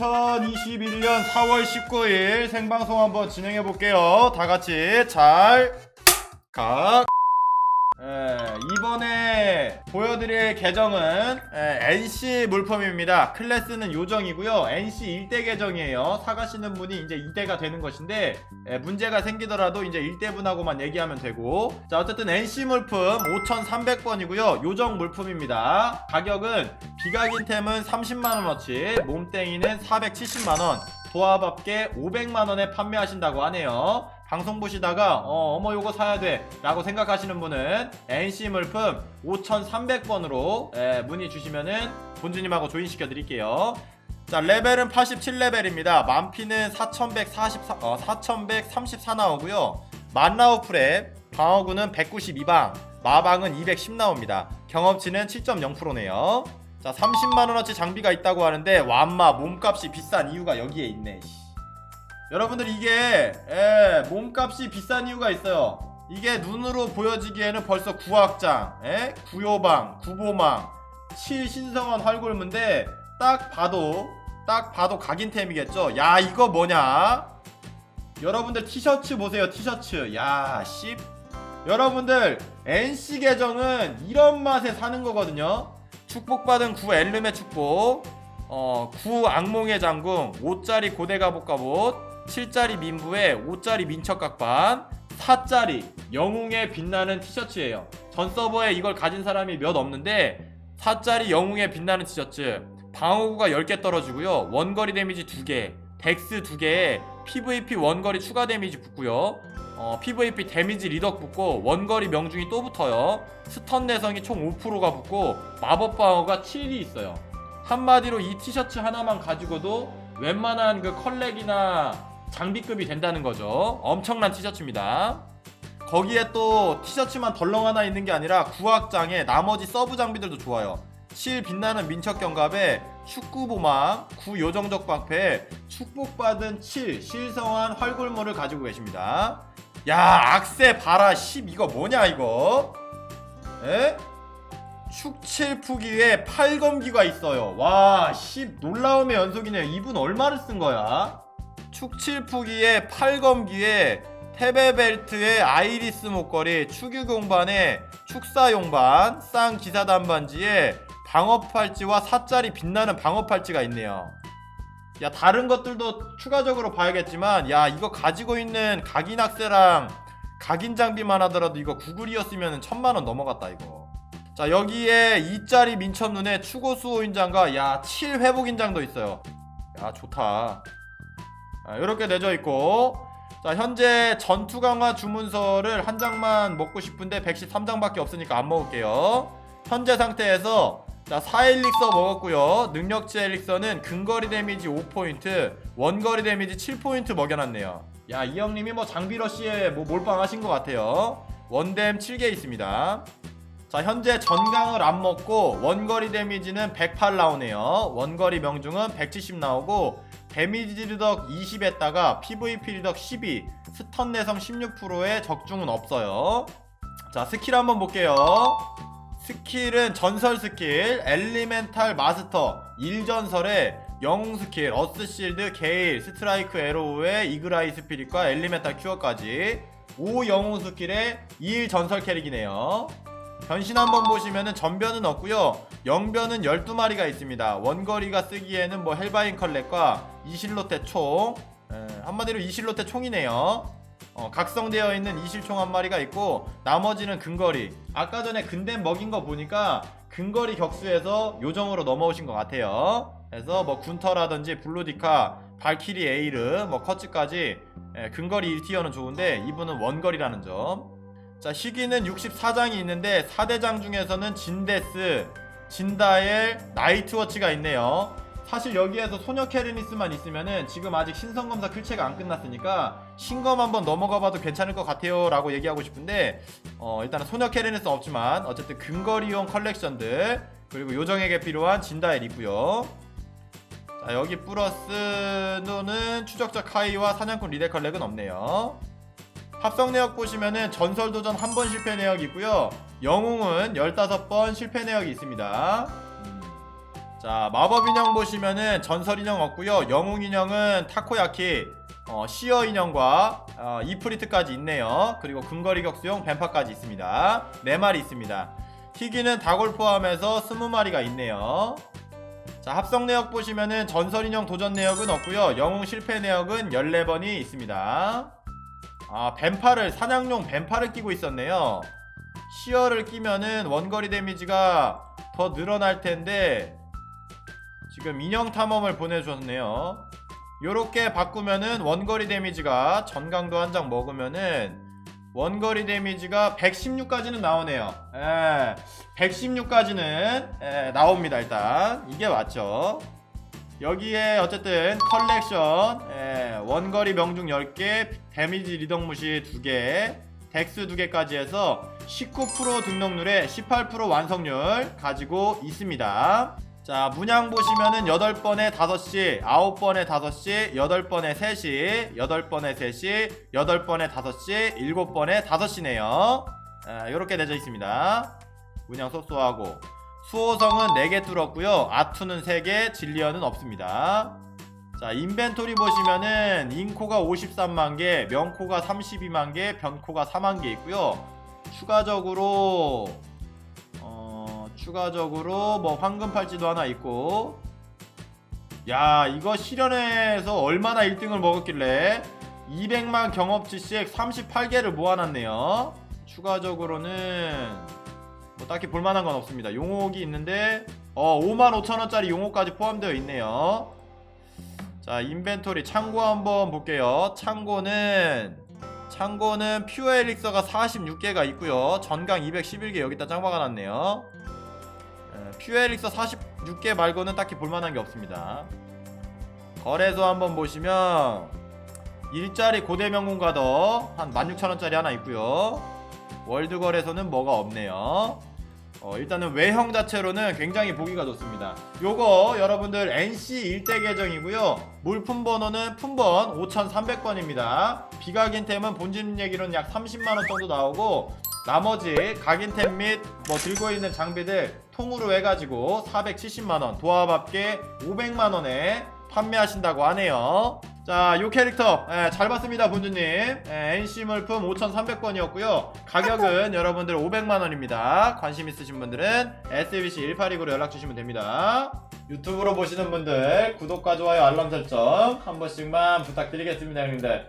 2021년 4월 19일 생방송 한번 진행해 볼게요. 다 같이 잘 각. 보여드릴 계정은 예, NC 물품입니다. 클래스는 요정이고요. NC 1대 계정이에요. 사가시는 분이 이제 2대가 되는 것인데 예, 문제가 생기더라도 이제 1대 분하고만 얘기하면 되고 자 어쨌든 NC 물품 5,300번이고요. 요정 물품입니다. 가격은 비각인템은 30만원어치 몸땡이는 470만원 도합 합계 500만원에 판매하신다고 하네요. 방송 보시다가 어, 어머 요거 사야 돼. 라고 생각하시는 분은 NC 물품 5300번으로 문의 주시면은 본주님하고 조인시켜 드릴게요. 자 레벨은 87레벨입니다. 만피는 4144, 어, 4134 나오고요. 만나우 프랩 방어구는 192방 마방은 210 나옵니다. 경험치는 7.0%네요. 자 30만원어치 장비가 있다고 하는데 완마 몸값이 비싼 이유가 여기에 있네 씨. 여러분들 이게 예, 몸값이 비싼 이유가 있어요. 이게 눈으로 보여지기에는 벌써 구악장, 예? 구요방, 구보망, 칠신성원 활골문데 딱 봐도 딱 봐도 각인템이겠죠. 야 이거 뭐냐? 여러분들 티셔츠 보세요 티셔츠. 야 씨. 여러분들 NC 계정은 이런 맛에 사는 거거든요. 축복받은 구 엘름의 축복. 어, 구 악몽의 장궁, 5짜리 고대 갑옷 갑옷, 7짜리 민부에 5짜리 민첩각반 4짜리 영웅에 빛나는 티셔츠예요. 전 서버에 이걸 가진 사람이 몇 없는데 4짜리 영웅에 빛나는 티셔츠 방어구가 10개 떨어지고요. 원거리 데미지 2개 덱스 2개에 PVP 원거리 추가 데미지 붙고요. 어, PVP 데미지 리덕 붙고 원거리 명중이 또 붙어요. 스턴 내성이 총 5%가 붙고 마법 방어가 7이 있어요. 한마디로 이 티셔츠 하나만 가지고도 웬만한 그 컬렉이나 장비급이 된다는 거죠. 엄청난 티셔츠입니다. 거기에 또 티셔츠만 덜렁 하나 있는 게 아니라 구악장에 나머지 서브 장비들도 좋아요. 실 빛나는 민첩 경갑에 축구 보망, 구 요정적 방패, 축복받은 칠 실성한 활골모를 가지고 계십니다. 야 악세 봐라 10 이거 뭐냐 이거? 에? 축칠푸기에 팔검기가 있어요. 와, 10 놀라움의 연속이네요. 이분 얼마를 쓴 거야? 축칠푸기에 팔검기에 테베벨트에 아이리스 목걸이 축유공반에 축사용반 쌍기사단 반지에 방어팔찌와 사짜리 빛나는 방어팔찌가 있네요. 야 다른 것들도 추가적으로 봐야겠지만 야 이거 가지고 있는 각인 악세랑 각인 장비만 하더라도 이거 구글이었으면 천만원 넘어갔다 이거. 자 여기에 2짜리 민첩 눈에 추고 수호 인장과 야 7 회복 인장도 있어요. 야 좋다 이렇게 내져 있고. 자 현재 전투 강화 주문서를 한 장만 먹고 싶은데 113장밖에 없으니까 안 먹을게요. 현재 상태에서 자 4엘릭서 먹었고요. 능력치 엘릭서는 근거리 데미지 5포인트 원거리 데미지 7포인트 먹여놨네요. 야 이 형님이 뭐 장비러시에 뭐 몰빵하신 것 같아요. 원뎀 7개 있습니다 자 현재 전강을 안 먹고 원거리 데미지는 108 나오네요. 원거리 명중은 170 나오고 데미지 리덕 20에다가 PVP 리덕 12 스턴 내성 16%의 적중은 없어요. 자 스킬 한번 볼게요. 스킬은 전설 스킬 엘리멘탈 마스터 1전설의 영웅 스킬 어스 실드 게일 스트라이크 에로우의 이그라이 스피릿과 엘리멘탈 큐어까지 5 영웅 스킬의 2일 전설 캐릭이네요 변신 한번 보시면은 전변은 없고요. 영변은 12마리가 있습니다. 원거리가 쓰기에는 뭐 헬바인 컬렉과 이실로테 총. 에, 한마디로 이실로테 총이네요. 어, 각성되어 있는 이실총 한 마리가 있고 나머지는 근거리. 아까 전에 근댐 먹인 거 보니까 근거리 격수에서 요정으로 넘어오신 것 같아요. 그래서 뭐 군터라든지 블루디카 발키리 에이르 뭐 커츠까지 에, 근거리 1티어는 좋은데 이분은 원거리라는 점 자, 시기는 64장이 있는데 4대장 중에서는 진데스, 진다엘, 나이트워치가 있네요. 사실 여기에서 소녀 캐르니스만 있으면은 지금 아직 신성검사 클체가 안 끝났으니까 신검 한번 넘어가 봐도 괜찮을 것 같아요 라고 얘기하고 싶은데 어 일단은 소녀 캐르니스 없지만 어쨌든 근거리용 컬렉션들 그리고 요정에게 필요한 진다엘 있고요 자 여기 플러스는 추적자 카이와 사냥꾼 리데 컬렉은 없네요 합성 내역 보시면은 전설 도전 한 번 실패 내역이 있고요. 영웅은 15번 실패 내역이 있습니다. 음. 자 마법 인형 보시면은 전설 인형 없고요. 영웅 인형은 타코야키 어, 시어 인형과 어, 이프리트까지 있네요. 그리고 근거리 격수용 뱀파까지 있습니다. 네 마리 있습니다. 희귀는 닭을 포함해서 20마리가 있네요. 자 합성 내역 보시면은 전설 인형 도전 내역은 없고요. 영웅 실패 내역은 14번이 있습니다 아 뱀파를 사냥용 뱀파를 끼고 있었네요 시어를 끼면은 원거리 데미지가 더 늘어날 텐데 지금 인형 탐험을 보내주셨네요. 요렇게 바꾸면은 원거리 데미지가 전강도 한 장 먹으면은 원거리 데미지가 116까지는 나오네요. 예, 116까지는 예, 나옵니다 일단 이게 맞죠. 여기에 어쨌든 컬렉션 예, 원거리 명중 10개 데미지 리덕 무시 2개 덱스 2개까지 해서 19% 등록률에 18% 완성률 가지고 있습니다. 자 문양 보시면은 8번에 5시 9번에 5시 8번에 3시 8번에 3시 8번에 5시 7번에 5시네요. 이렇게 되어 있습니다. 문양 쏘쏘하고 수호성은 4개 뚫었고요 아투는 3개 진리언은 없습니다 자 인벤토리 보시면은 인코가 53만 개, 명코가 32만 개, 변코가 4만 개 있고요. 추가적으로 어 추가적으로 뭐 황금 팔찌도 하나 있고. 야 이거 실현해서 얼마나 1등을 먹었길래 200만 경험치씩 38개를 모아놨네요. 추가적으로는 뭐 딱히 볼만한 건 없습니다. 용옥이 있는데 어 5만 5천 원짜리 용옥까지 포함되어 있네요. 자 인벤토리 창고 한번 볼게요. 창고는 창고는 퓨어 엘릭서가 46개가 있고요. 전강 211개 여기다 짱 박아 놨네요. 에, 퓨어 엘릭서 46개 말고는 딱히 볼만한 게 없습니다. 거래소 한번 보시면 일자리 고대 명문 가더 한 16,000원짜리 하나 있고요. 월드 거래소는 뭐가 없네요 어, 일단은 외형 자체로는 굉장히 보기가 좋습니다. 요거 여러분들 NC 1대 계정이고요. 물품 번호는 품번 5300번입니다. 비각인템은 본진 얘기로는 약 30만원 정도 나오고 나머지 각인템 및 뭐 들고 있는 장비들 통으로 해가지고 470만원 도합 합계 500만원에 판매하신다고 하네요. 자, 요 캐릭터 예, 잘 봤습니다, 본주님. 예, NC 물품 5,300번이었고요. 가격은 여러분들 500만 원입니다. 관심 있으신 분들은 SBC 182구로 연락 주시면 됩니다. 유튜브로 보시는 분들 구독과 좋아요, 알람 설정 한 번씩만 부탁드리겠습니다, 형님들.